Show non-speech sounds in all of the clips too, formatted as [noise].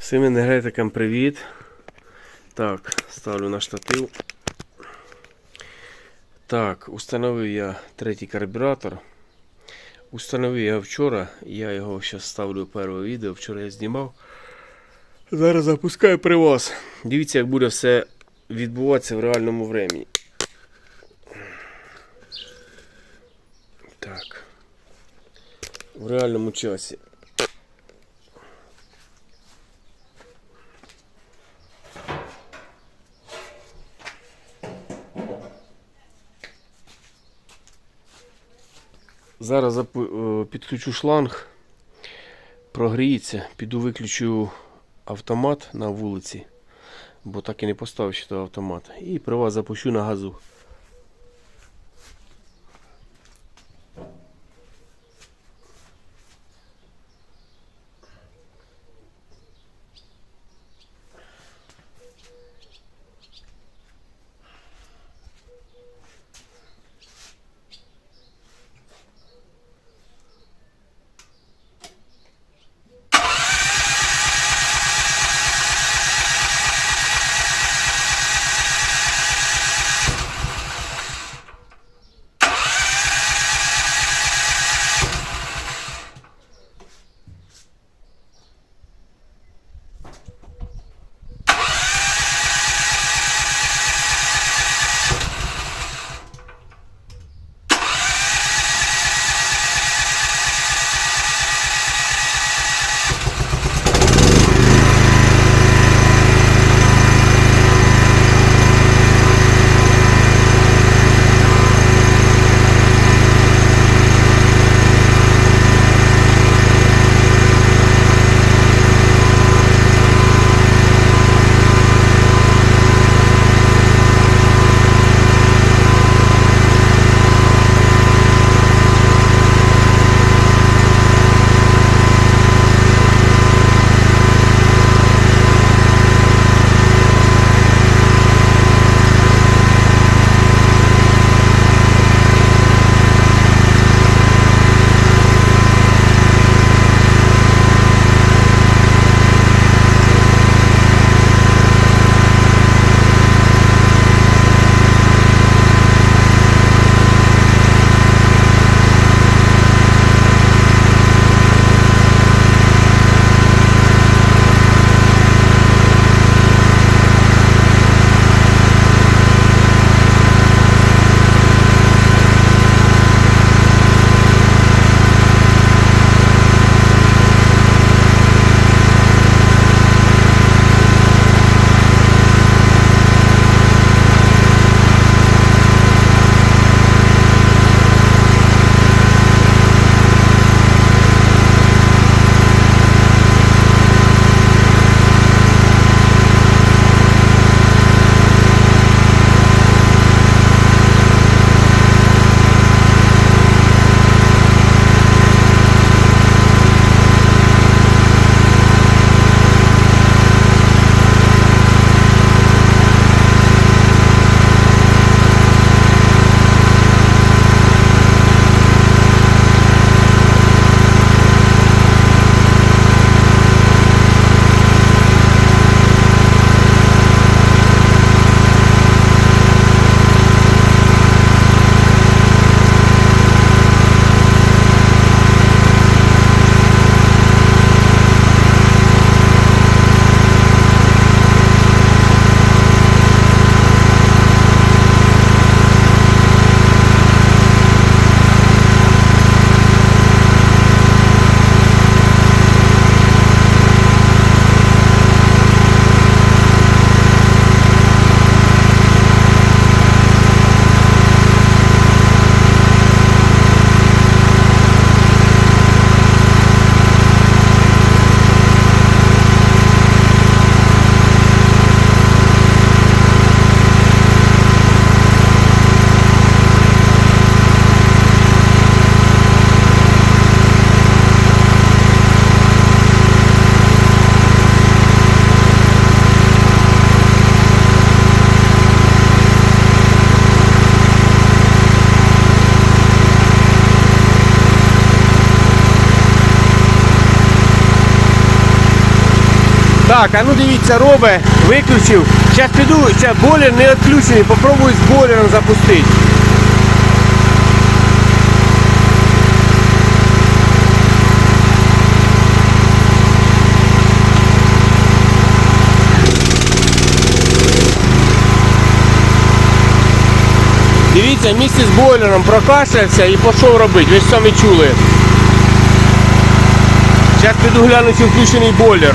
Всім енергетикам привіт. Так, ставлю на штатив. Так, установив я третій карбюратор. Установив я вчора, я його зараз ставлю перше відео, вчора я знімав. Зараз запускаю привоз. Дивіться, як буде все відбуватися в реальному времені. Так. В реальному часі. Зараз е, підключу шланг, прогріється, піду виключу автомат на вулиці, бо так і не поставив ще того автомат. І при вас запущу на газу. Так, а ну дивіться, робе, виключив. Зараз піду, ще бойлер не відключений, попробую з бойлером запустити. Дивіться, місце з бойлером прокашлявся і пішов робити, ви ж самі чули. Зараз піду гляну, чи включений бойлер.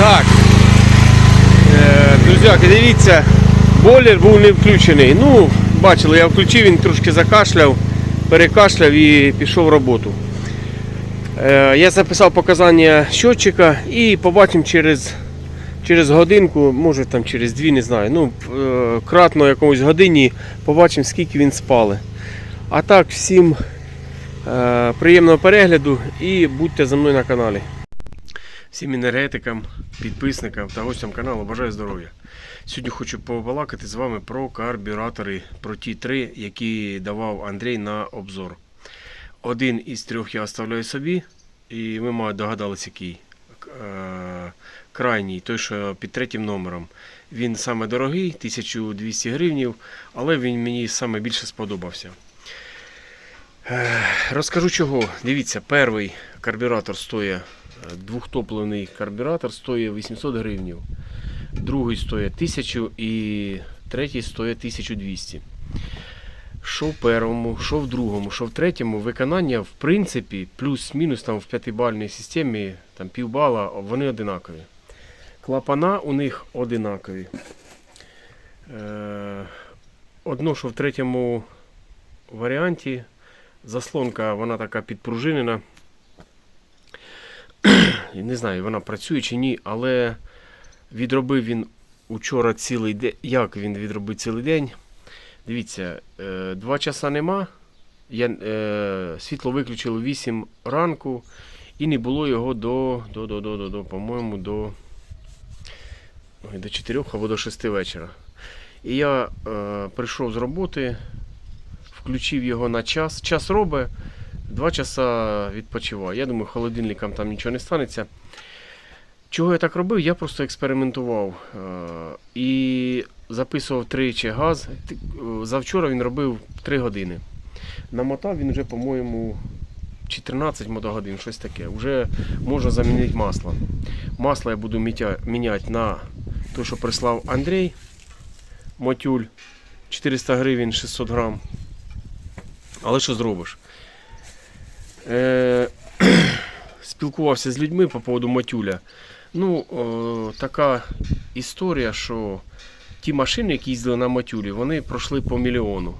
Так. Е, Друзяки, дивіться, бойлер був не включений. Ну, бачили, я включив, він трошки закашляв, перекашляв і пішов в роботу. Е, Я записав показання щотчика і побачимо через, через годинку, може там через дві, не знаю. Ну, е, кратно якомусь годині побачимо, скільки він спали. А так, всім е, приємного перегляду і будьте за мною на каналі. Всім енергетикам, підписникам та гостям каналу бажаю здоров'я. Сьогодні хочу побалакати з вами про карбюратори, про ті три, які давав Андрій на обзор. Один із трьох я оставляю собі, і ви, мабуть, догадалися, який. Е, Крайній, той, що під третім номером. Він саме дорогий, 1200 гривнів, але він мені саме більше сподобався. Е, Розкажу чого. Дивіться, перший карбюратор стоїть Е, Двохтопливний карбюратор стоїть 800 гривень, другий стоїть 1000 і третій стоїть 1200. Що в першому, що в другому, що в третьому виконання, в принципі, плюс-мінус там в п'ятибальній системі, там півбала, вони одинакові. Клапана у них одинакові. Е, одно, що в третьому варіанті, заслонка вона така підпружинена. [clears throat] Не знаю, вона працює чи ні, але відробив він учора цілий день. Як він відробив цілий день? Дивіться, е, два часа нема. Я, е, світло виключили 8 ранку і не було його до, до, до, до, до, до по-моєму, до, до 4 або до 6 вечора. І я е, прийшов з роботи, включив його на час. Час робить. Два часа відпочиваю. Я думаю, холодильникам там нічого не станеться. Чого я так робив? Я просто експериментував е, і записував тричі газ. Е, Завчора він робив 3 години. Намотав він вже, по-моєму, 14 мотогодин, щось таке. Вже можна замінити масло. Масло я буду міняти на те, що прислав Андрій. Мотюль 400 гривень 600 грам. Але що зробиш? Е, [clears throat] спілкувався з людьми по поводу Матюля. Ну, о, така історія, що ті машини, які їздили на Матюлі, вони пройшли по мільйону.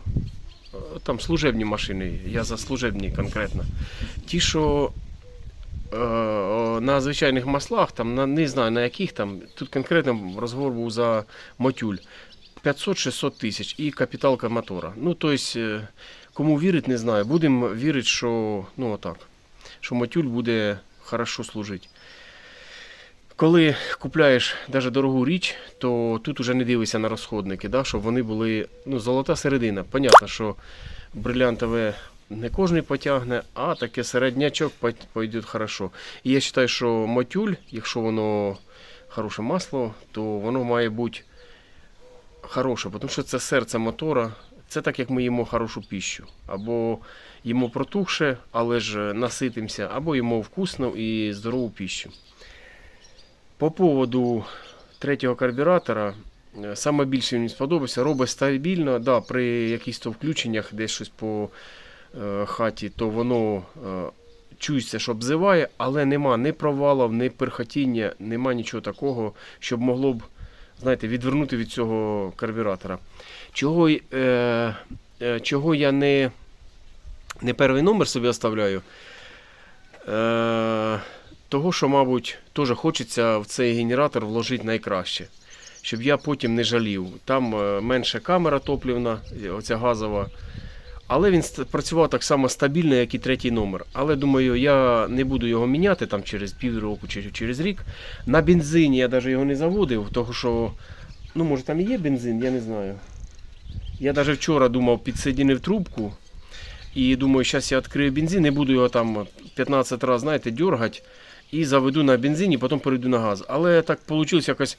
Е, Там служебні машини, я за служебні конкретно. Ті, що е, на звичайних маслах, там, на, не знаю на яких там, тут конкретно розговор був за Матюль. 500-600 тисяч і капіталка мотора. Ну, тобто, кому вірить, не знаю. Будемо вірити, що ну отак, що мотюль буде хорошо служити. Коли купляєш навіть дорогу річ, то тут уже не дивишся на розходники, да, щоб вони були ну, золота середина. Понятно, що брилянтове не кожен потягне, а таке середнячок пой- пойде хорошо. І я вважаю, що мотюль, якщо воно хороше масло, то воно має бути хороше, тому що це серце мотора. Це так, як ми їмо хорошу піщу. Або їмо протухше, але ж наситимося, або їмо вкусну і здорову піщу. По поводу третього карбюратора, е, саме більше мені сподобався, робить стабільно, да, при якихось то включеннях десь щось по е, хаті, то воно е, чується, що обзиває, але нема ні провалів, ні перхотіння, нема нічого такого, щоб могло б знаєте, відвернути від цього карбюратора. Чого, е, е, чого я не, не перший номер собі оставляю? Е, того, що, мабуть, теж хочеться в цей генератор вложити найкраще. Щоб я потім не жалів. Там е, менше камера топлівна, е, оця газова. Але він працював так само стабільно, як і третій номер. Але думаю, я не буду його міняти там через півроку чи через рік. На бензині я навіть його не заводив, тому що, ну може там і є бензин, я не знаю. Я навіть вчора думав, підсоединив трубку. І думаю, зараз я відкрию бензин, не буду його там 15 разів, знаєте, дергати. І заведу на бензині, потім перейду на газ. Але так вийшло якось.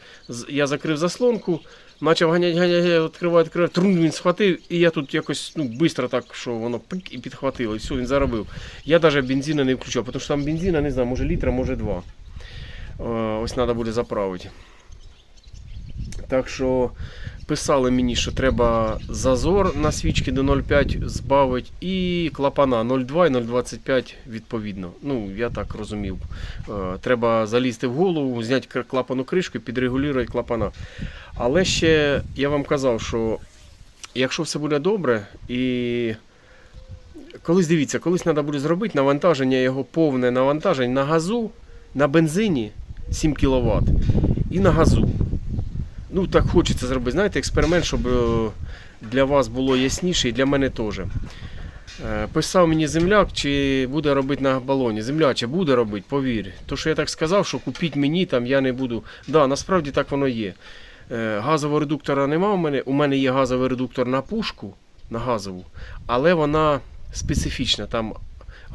Я закрив заслонку, почав ганяти, ганяти, відкриваю, відкриваю, трун він схватив, і я тут якось ну, швидко так, що воно пик і підхватило, і все, він заробив. Я навіть бензина не включав, тому що там бензина, не знаю, може літра, може два. Е, Ось треба буде заправити. Так що писали мені, що треба зазор на свічки до 0,5 збавити і клапана 0,2 і 0,25 відповідно. Ну, я так розумів. Е, Треба залізти в голову, зняти клапану кришку і підрегулювати клапана. Але ще я вам казав, що якщо все буде добре, і колись дивіться, колись треба буде зробити навантаження його повне навантаження на газу, на бензині 7 кВт і на газу. Ну, так хочеться зробити, знаєте, експеримент, щоб е, для вас було ясніше і для мене теж. Е, Писав мені земляк, чи буде робити на балоні. Земляче буде робити, повір. То, що я так сказав, що купіть мені, там я не буду. Да, насправді так воно є. Е, Газового редуктора нема у мене. У мене є газовий редуктор на пушку, на газову, але вона специфічна. Там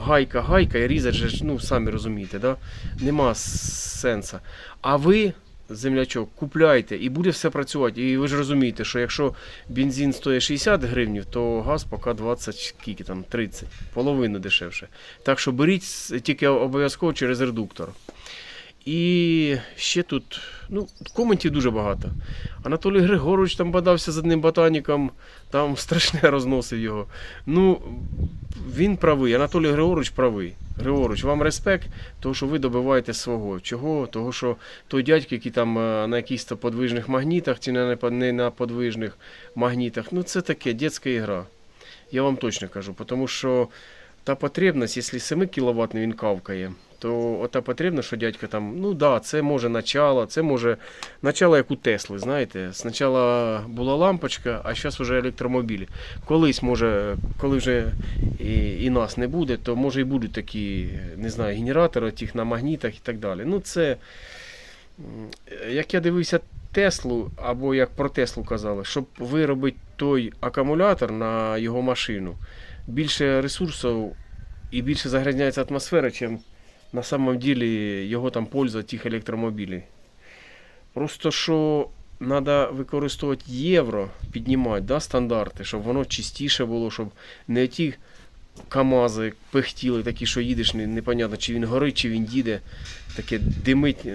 гайка, гайка, і ж, ну, самі розумієте, да? нема сенсу. А ви, землячок, купляйте і буде все працювати. І ви ж розумієте, що якщо бензин стоїть 60 гривнів, то газ поки 20, скільки там, 30, половину дешевше. Так що беріть тільки обов'язково через редуктор. І ще тут, ну, коментів дуже багато. Анатолій Григорович там бадався з одним ботаніком, там страшне [laughs] розносив його. Ну, він правий, Анатолій Григорович правий. Григорович, вам респект, тому що ви добиваєте свого. Чого? Того, що той дядько, який там е, на якихось подвижних магнітах чи не на подвижних магнітах, ну це таке, дитяча ігра. Я вам точно кажу, тому що та потребність, якщо 7 кВт він кавкає, то ота потребність, що дядько там, ну да, це може начало, це може начало як у Тесли, знаєте. Спочатку була лампочка, а зараз вже електромобілі. Колись може, коли вже і, і нас не буде, то може і будуть такі, не знаю, генератори тих на магнітах і так далі. Ну це, як я дивився Теслу, або як про Теслу казали, щоб виробити той акумулятор на його машину, більше ресурсів і більше загрязняється атмосфера, чим на самом ділі його там польза тих електромобілів. Просто що треба використовувати євро, піднімати да, стандарти, щоб воно чистіше було, щоб не ті КАМАЗи пихтіли, такі, що їдеш, не- непонятно, чи він горить, чи він їде, таке димить.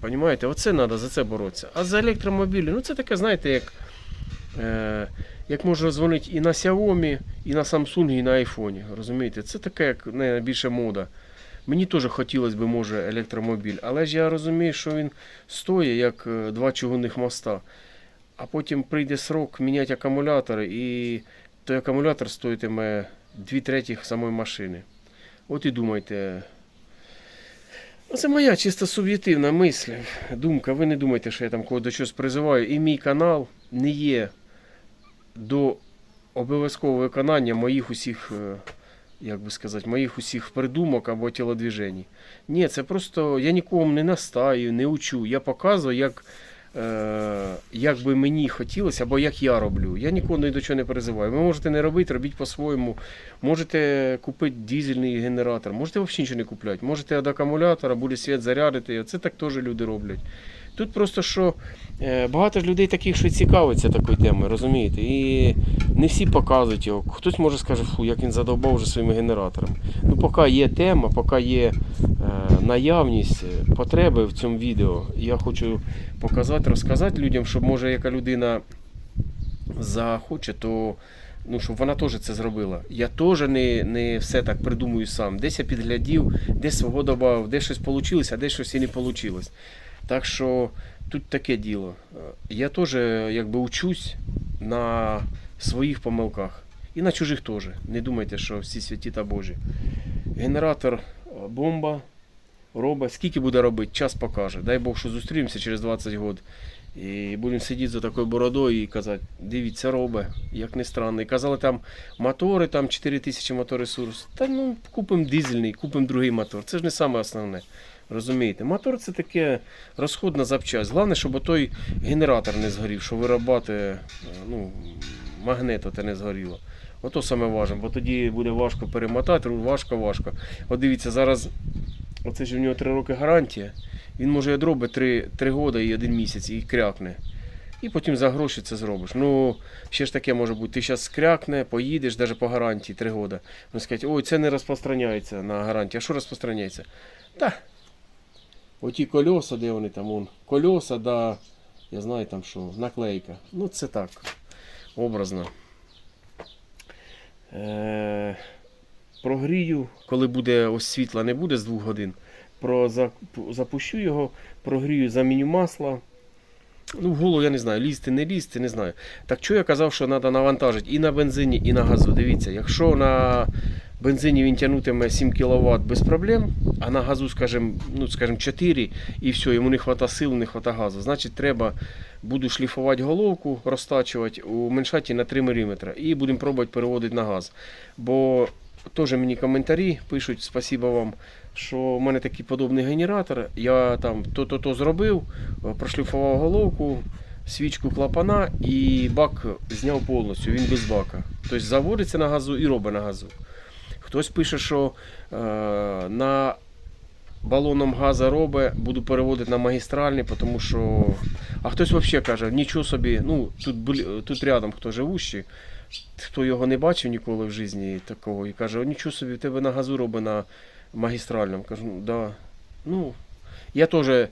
Понимаєте, оце треба за це боротися. А за електромобілі, ну це таке, знаєте, як, е, як можна дзвонити і на Xiaomi, і на Samsung, і на iPhone. Розумієте? Це таке, як найбільше мода. Мені теж хотілося б, може, електромобіль, але ж я розумію, що він стоїть як е, два чугунних моста. А потім прийде срок міняти акумулятори, і той акумулятор стоїтиме дві третіх самої машини. От і думайте. Це моя чисто суб'єктивна мисль, думка. Ви не думайте, що я там когось до чогось призиваю. І мій канал не є до обов'язкового виконання моїх усіх, е, як би сказати, моїх усіх придумок або тілодвіжень. Ні, це просто я нікому не настаю, не учу. Я показую, як е, як би мені хотілося, або як я роблю. Я нікого ні до чого не призиваю. Ви можете не робити, робіть по-своєму. Можете купити дизельний генератор, можете взагалі нічого не купляти. Можете від акумулятора, буде світ зарядити. Це так теж люди роблять. Тут просто що е, багато людей таких, що цікавиться такою темою, розумієте? І не всі показують його. Хтось може скаже, фу, як він задовбав вже своїми генераторами. Ну, поки є тема, поки є е, наявність, е, потреби в цьому відео, я хочу показати, розказати людям, щоб може яка людина захоче, то ну, щоб вона теж це зробила. Я теж не, не все так придумую сам. Десь я підглядів, десь свого додав, десь щось вийшло, а десь щось і не вийшло. Так що тут таке діло. Е, Я теж якби учусь на своїх помилках. І на чужих теж. Не думайте, що всі святі та Божі. Генератор е, бомба Роба, Скільки буде робити, час покаже. Дай Бог, що зустрінемося через 20 років. І будемо сидіти за такою бородою і казати, дивіться, робить, як не странно. І казали там мотори, там 4000 моторесурс. Та ну купимо дизельний, купимо другий мотор. Це ж не саме основне. Розумієте? Мотор це таке розходна запчасть. Головне, щоб той генератор не згорів, що виробати ну, магнет оте не згоріло. Ото саме важливо, бо тоді буде важко перемотати, важко, важко. От дивіться, зараз оце ж у нього 3 роки гарантія. Він може дроби 3, 3 роки і 1 місяць і крякне. І потім за гроші це зробиш. Ну, ще ж таке може бути. Ти зараз скрякне, поїдеш навіть по гарантії 3 роки. Вони скажуть, ой, це не розпространяється на гарантії. А що розпространяється? Та. Оті кольоса, де вони там вон. Кольоса, да, я знаю там що, наклейка. Ну це так. Образно. Е, прогрію, коли буде ось світла не буде з 2 годин. Про, запущу його, прогрію, заміню масло. Ну, в голову я не знаю, лізти, не лізти, не знаю. Так що я казав, що треба навантажити і на бензині, і на газу. Дивіться, якщо на бензині він тягнутиме 7 кВт без проблем, а на газу, скажімо, ну, скажімо, 4 і все, йому не вистачає сил, не вистачає газу. Значить, треба буду шліфувати головку, розтачувати, уменьшати на 3 мм і будемо пробувати переводити на газ. Бо теж мені коментарі пишуть, спасибо вам, що в мене такий подобний генератор. Я там то-то-то зробив, е, прошліфував головку, свічку клапана і бак зняв повністю, він без бака. Тобто заводиться на газу і робить на газу. Хтось пише, що е, на балоном газа робить, буду переводити на магістральний, тому що. А хтось взагалі каже, нічого собі, ну тут, тут рядом хто живущий, хто його не бачив ніколи в житті такого, і каже, нічого собі, в тебе на газу робить на магістральному. Кажу, ну да. Ну, я теж, е,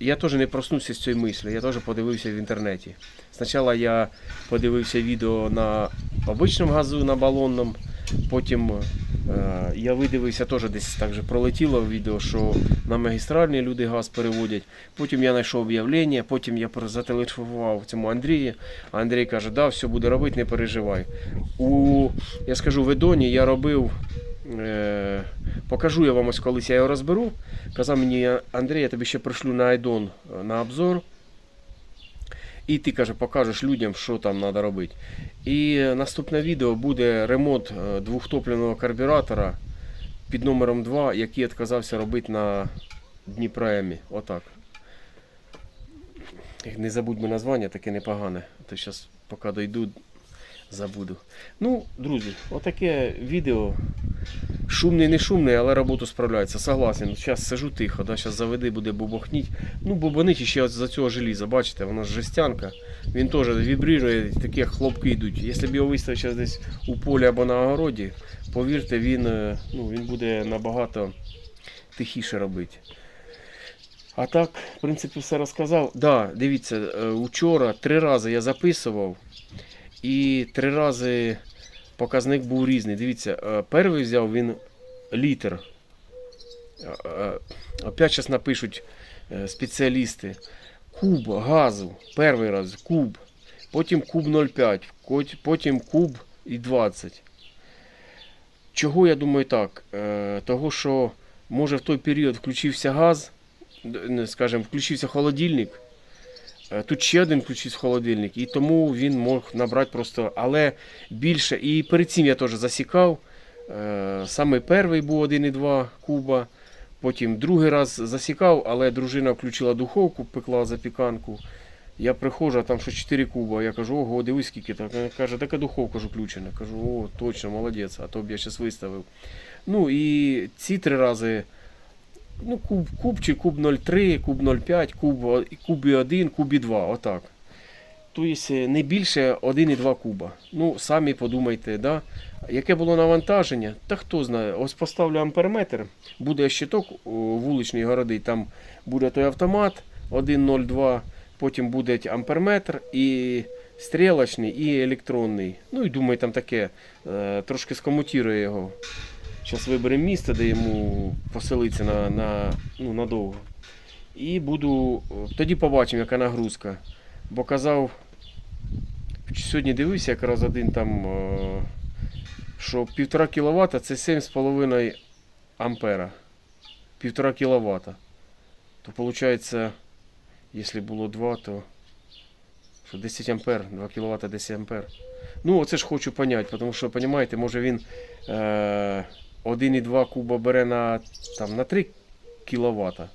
я теж не проснувся з цієї мислі, я теж подивився в інтернеті. Спочатку я подивився відео на обичному газу, на балонному, потім е, я видивився теж десь так же пролетіло відео, що на магістральні люди газ переводять. Потім я знайшов об'явлення, потім я зателефонував цьому Андрію. Андрій каже, да, все буде робити, не переживай. У, я скажу, в Едоні я робив. Е, покажу я вам ось колись я його розберу. Казав мені Андрій, я тобі ще пришлю на Айдон е, на обзор. І ти каже, покажеш людям, що там треба робити. І е, наступне відео буде ремонт двохтопленого карбюратора під номером 2, який відказався робити на Дніпроемі. Отак. Не забудь названня, таке непогане. То зараз, поки дойду, забуду. Ну, друзі, отаке відео. Шумний, не шумний, але роботу справляється. Согласен. Зараз сижу тихо, да? зараз заведи, буде бубохніть. Ну, бубонить ще за цього желіза, бачите, воно ж жестянка. Він теж вібрирує, такі хлопки йдуть. Якщо б його виставити зараз десь у полі або на огороді, повірте, він, е, ну, він буде набагато тихіше робити. А так, в принципі, все розказав. Да, дивіться, е, учора три рази я записував, і три рази показник був різний. Дивіться, е, перший взяв він літр. Е, е, Опять зараз напишуть спеціалісти. Куб газу. Перший раз куб. Потім куб 0,5, потім куб і 20. Чого я думаю так? Того, що може в той період включився газ, скажімо, включився холодильник. Е, Тут ще один включився холодильник, і тому він мог набрати просто, але більше. І перед цим я теж засікав. Е, Саме перший був 1,2 куба, Потім другий раз засікав, але дружина включила духовку, пекла запіканку. Я приходжу, а там що 4 куба. Я кажу, ого, дивись скільки так. Вона каже, така духовка ж включена. Кажу, о, точно, молодець, а то б я зараз виставив. Ну і ці три рази. Ну, куб, куб чи куб 0,3, куб 0,5, куб, кубі 1, кубі 2, отак. Тобто не більше 1,2 куба. Ну, самі подумайте, да? яке було навантаження? Та хто знає, ось поставлю амперметр, буде щиток вуличний городий, там буде той автомат 1,02, потім буде амперметр і стрілочний, і електронний. Ну і думаю, там таке, е, трошки скомутірує його. Зараз виберемо місце, де йому поселитися на, на, ну, надовго. І буду. Тоді побачимо, яка нагрузка. Бо казав, сьогодні дивився якраз один там, е, що 1,5 кВт це 7,5 ампера. 1,5 кВт. То виходить, якщо було 2, то що 10 ампер, 2 кВт 10 ампер. Ну, оце ж хочу поняти, тому що, розумієте, може він е, 1,2 куба бере на, там, на 3 кВт.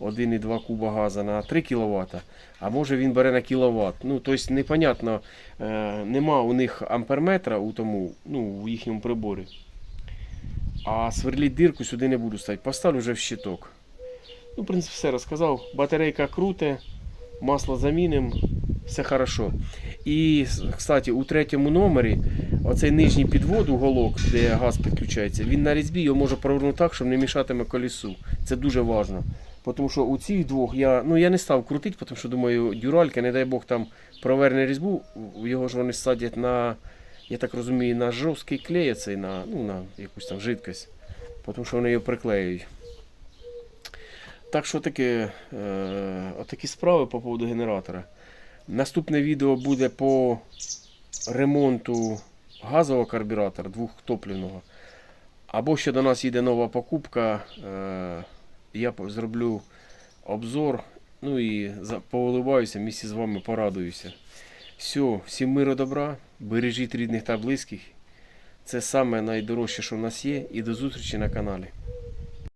1,2 куба газу на 3 кВт, а може він бере на кіловат. Ну, тобто непонятно, е, нема у них амперметра у тому, ну, у їхньому приборі. А сверліть дирку сюди не буду ставити. Поставлю вже в щиток. Ну, в принципі, все розказав. Батарейка круте, масло замінимо, все хорошо. І, кстати, у третьому номері оцей нижній підвод уголок, де газ підключається, він на різьбі його може провернути так, щоб не мішатиме колесу. Це дуже важливо. Тому що у цих двох я, ну, я не став крутити, тому що думаю, дюралька, не дай Бог там проверне різьбу, його ж вони садять на, я так розумію, на жорсткий клей, цей, на, ну, на якусь там жидкость, тому що вони його приклеюють. Так що таке, е, отакі справи по поводу генератора. Наступне відео буде по ремонту газового карбюратора двохтопливного. Або ще до нас йде нова покупка. Е, я зроблю обзор. Ну і повиливаюся, місці з вами порадуюся. Все, всім миру добра, бережіть рідних та близьких. Це найдорожче, що в нас є. І до зустрічі на каналі.